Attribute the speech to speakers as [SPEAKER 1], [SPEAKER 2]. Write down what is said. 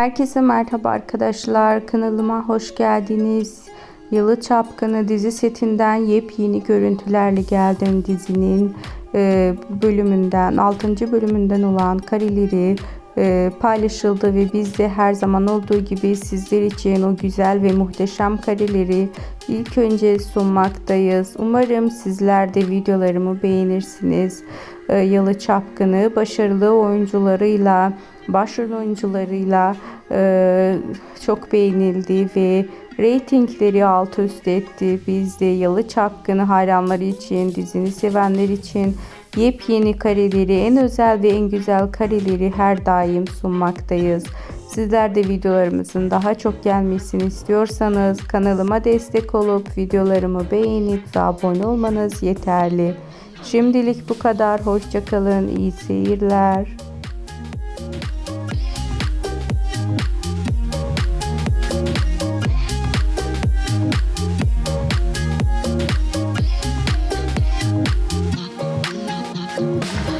[SPEAKER 1] Herkese merhaba arkadaşlar. Kanalıma hoş geldiniz. Yalı Çapkını dizi setinden yepyeni görüntülerle geldim dizinin e, bölümünden 6. bölümünden olan kareleri e, paylaşıldı ve biz de her zaman olduğu gibi sizler için o güzel ve muhteşem kareleri ilk önce sunmaktayız. Umarım sizler de videolarımı beğenirsiniz. E, Yalı Çapkını başarılı oyuncularıyla, başrol oyuncularıyla çok beğenildi ve reytingleri alt üst etti. Biz de Yalı Çapkını hayranları için, dizini sevenler için yepyeni kareleri, en özel ve en güzel kareleri her daim sunmaktayız. Sizler de videolarımızın daha çok gelmesini istiyorsanız kanalıma destek olup videolarımı beğenip ve abone olmanız yeterli. Şimdilik bu kadar. Hoşçakalın. İyi seyirler. Thank you.